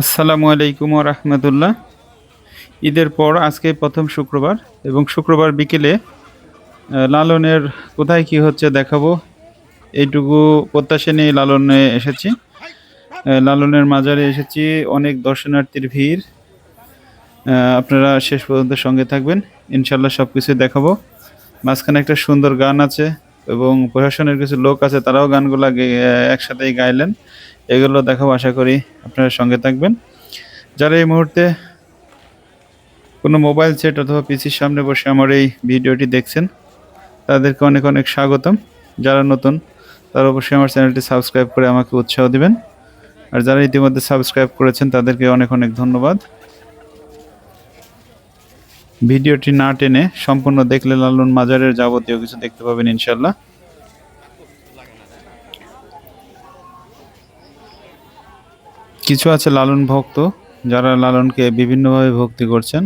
আসসালামু আলাইকুম রহমতুল্লাহ। ঈদের পর আজকে প্রথম শুক্রবার এবং শুক্রবার বিকেলে লালনের কোথায় কি হচ্ছে দেখাবো। এইটুকু প্রত্যাশা নিয়ে লালনে এসেছি। লালনের মাজারে এসেছি, অনেক দর্শনার্থীর ভিড়। আপনারা শেষ পর্যন্ত সঙ্গে থাকবেন। ইনশাল্লাহ সব কিছু দেখাবো। মাঝখানে একটা সুন্দর গান আছে। এবং প্রশাসনের কিছু লোক আছে, তারাও গানগুলো একসাথেই গাইলেন। এগুলো দেখাবো, আশা করি আপনারা সঙ্গে থাকবেন। যারা এই মুহূর্তে কোনো মোবাইল সেট অথবা পিসির সামনে বসে আমার এই ভিডিওটি দেখছেন, তাদেরকে অনেক অনেক স্বাগতম। যারা নতুন, তারা অবশ্যই আমার চ্যানেলটি সাবস্ক্রাইব করে আমাকে উৎসাহ দিবেন। আর যারা ইতিমধ্যে সাবস্ক্রাইব করেছেন, তাদেরকে অনেক অনেক ধন্যবাদ। ভিডিওটি না টেনে সম্পূর্ণ দেখলে লালন মাজারের যাবতীয় কিছু দেখতে পাবেন ইনশাল্লাহ কিছু আছে লালন ভক্ত, যারা লালনকে বিভিন্নভাবে ভক্তি করছেন।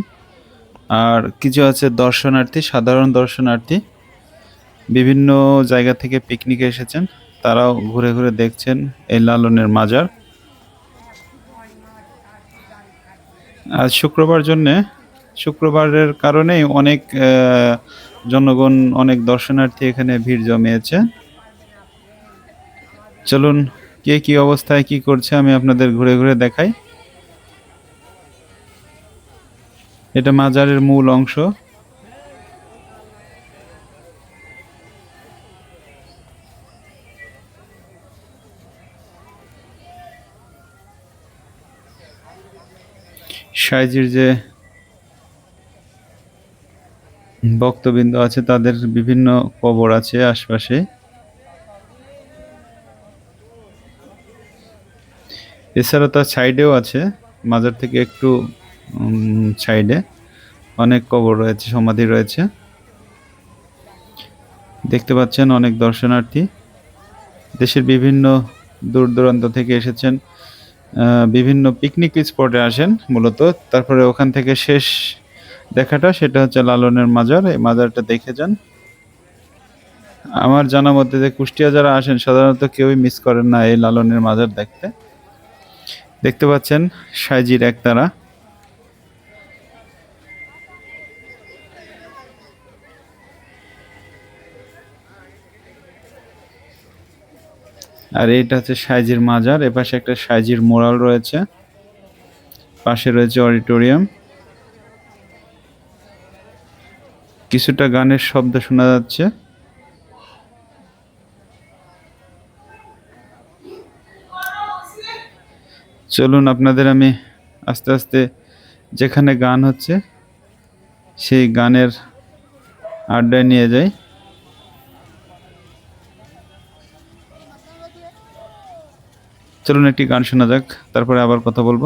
আর কিছু আছে দর্শনার্থী, সাধারণ দর্শনার্থী। বিভিন্ন জায়গা থেকে পিকনিকে এসেছেন, তারাও ঘুরে ঘুরে দেখছেন এই লালনের মাজার। আজ শুক্রবার জন্যে শুক্রবারের কারণেই অনেক জনগণ, অনেক দর্শনার্থী এখানে ভিড় জমিয়েছে। চলুন, কে কি অবস্থায় কি করছে আমি আপনাদের ঘুরে ঘুরে দেখাই। এটা মাজারের মূল অংশ। সাইজির যে ভক্তবৃন্দ আছে, তাদের বিভিন্ন কবর আছে আশপাশে। এছাড়া তার সাইডেও আছে, মাজার থেকে একটু সাইডে অনেক কবর রয়েছে, সমাধি রয়েছে। দেখতে পাচ্ছেন অনেক দর্শনার্থী। দেশের বিভিন্ন দূর দূরান্ত থেকে এসেছেন বিভিন্ন পিকনিক স্পটে আসেন মূলত। তারপরে ওখান থেকে শেষ দেখাটা, সেটা হচ্ছে লালনের মাজার। এই মাজারটা দেখে যান। আমার জানা মতে যে কুষ্টিয়া যারা আসেন, সাধারণত কেউই মিস করেন না এই লালনের মাজার দেখতে। দেখতে পাচ্ছেন সাইজির একতারা আর এটা হচ্ছে সাইজির মাজার। এপাশে একটা সাইজির মোরাল রয়েছে। পাশে রয়েছে অডিটোরিয়াম। কিছুটা গানের শব্দ শোনা যাচ্ছে। চলুন আপনাদের আমি আস্তে আস্তে যেখানে গান হচ্ছে, সেই গানের আড্ডায় নিয়ে যাই। চলুন একটি গান শোনা যাক, তারপরে আবার কথা বলব।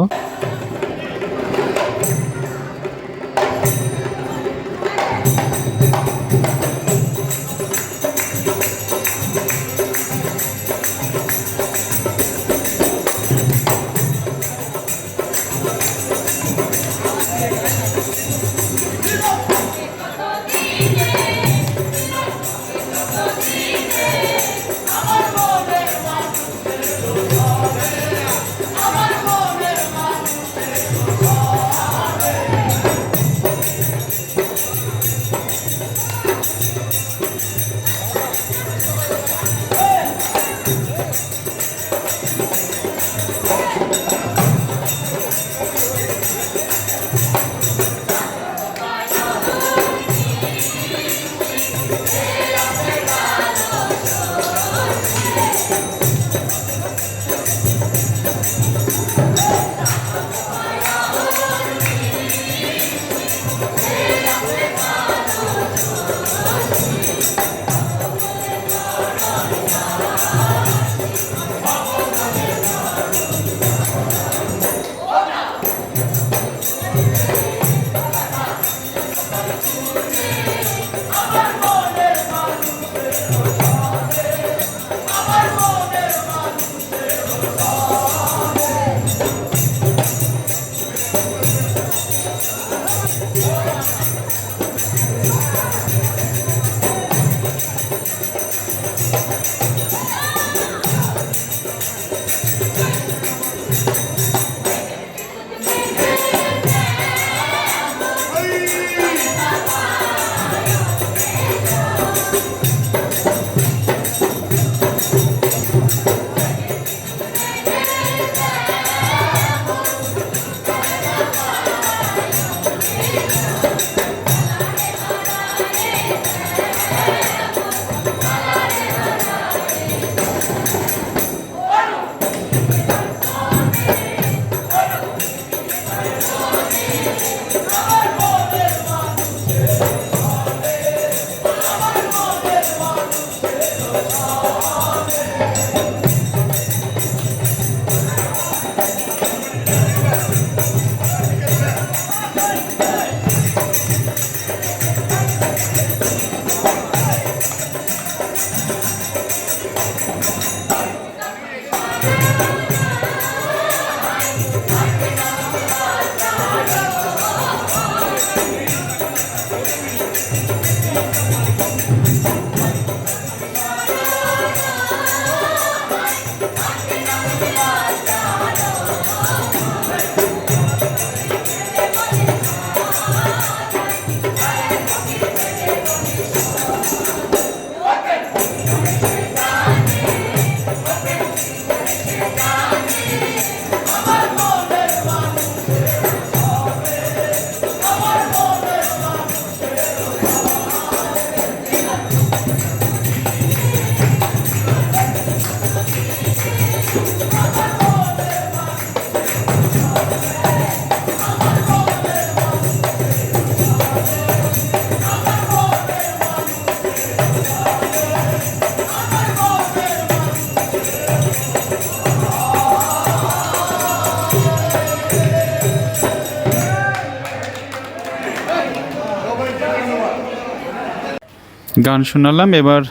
গান শোনালাম। এবার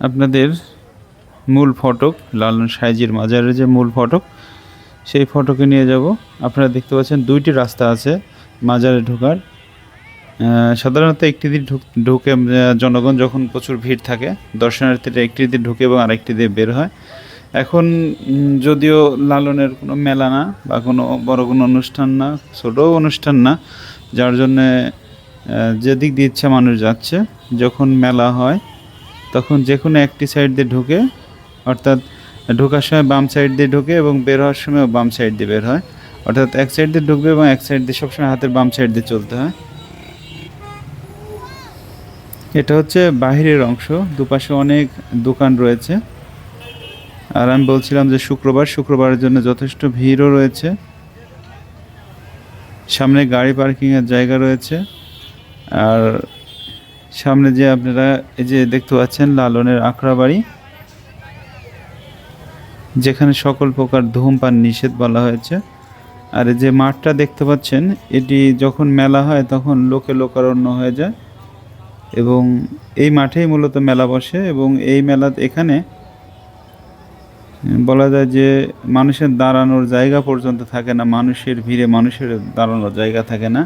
আপনাদের মূল ফটক, লালন সাইজির মাজারের যে মূল ফটক, সেই ফটকে নিয়ে যাব। আপনারা দেখতে পাচ্ছেন দুইটি রাস্তা আছে মাজারে ঢোকার। সাধারণত একটি দিক ঢুক- জনগণ যখন প্রচুর ভিড় থাকে, দর্শনার্থীরা একটি দিক ঢুকে এবং আরেকটি দিয়ে বের হয়। এখন যদিও লালনের কোনো মেলা না বা কোনো বড় কোনো অনুষ্ঠান না ছোটো অনুষ্ঠান না, যার জন্যে যেদিক দিয়ে ইচ্ছা মানুষ যাচ্ছে, যখন মেলা হয়, তখন যে কোনো একটি সাইড দিয়ে ঢুকে, অর্থাৎ ঢোকার সময় বাম সাইড দিয়ে ঢুকে এবং বের হওয়ার সময় বাম সাইড দিয়ে বের হয়। অর্থাৎ এক সাইড দিয়ে ঢুকবে এবং এক সাইড দিয়ে সবসময় হাতের বাম সাইড দিয়ে চলতে হয়। এটা হচ্ছে বাহিরের অংশ, দুপাশে অনেক দোকান রয়েছে। আর আমি বলছিলাম যে শুক্রবার, শুক্রবারের জন্য যথেষ্ট ভিড়ও রয়েছে। সামনে গাড়ি পার্কিংয়ের জায়গা রয়েছে। আর সামনে যে আপনারা এই যে দেখতে পাচ্ছেন লালনের আখড়া বাড়ি, যেখানে সকল প্রকার ধূমপান নিষেধ বলা হয়েছে। আর যে মাঠটা দেখতে পাচ্ছেন, এটি যখন মেলা হয় তখন লোকে লোকারণ্য হয়ে যায় এবং এই মাঠেই মূলত মেলা বসে এবং এই মেলা এখানে বলা যায় যে মানুষের দাঁড়ানোর জায়গা পর্যন্ত থাকে না, মানুষের ভিড়ে মানুষের দাঁড়ানোর জায়গা থাকে না।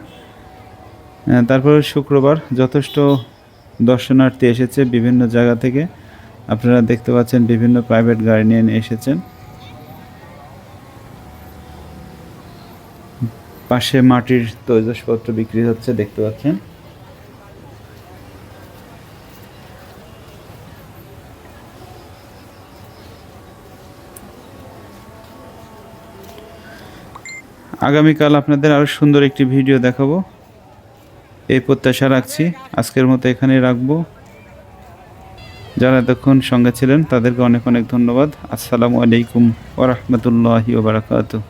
তারপরে শুক্রবার যথেষ্ট দর্শনার্থী এসেছে বিভিন্ন জায়গা থেকে। আপনারা দেখতে পাচ্ছেন বিভিন্ন প্রাইভেট গাড়ি নিয়ে এসেছেন। পাশে মাটির তৈজসপত্র বিক্রি হচ্ছে, দেখতে পাচ্ছেন। আগামীকাল আপনাদের আরও সুন্দর একটি ভিডিও দেখাবো। এই প্রত্যাশা রাখছি। আজকের মতো এখানে রাখব। যারা এতক্ষণ সঙ্গে ছিলেন, তাদেরকে অনেক অনেক ধন্যবাদ। আসসালামু আলাইকুম ওরহমতুল্লাহি ওবরাকাতুহ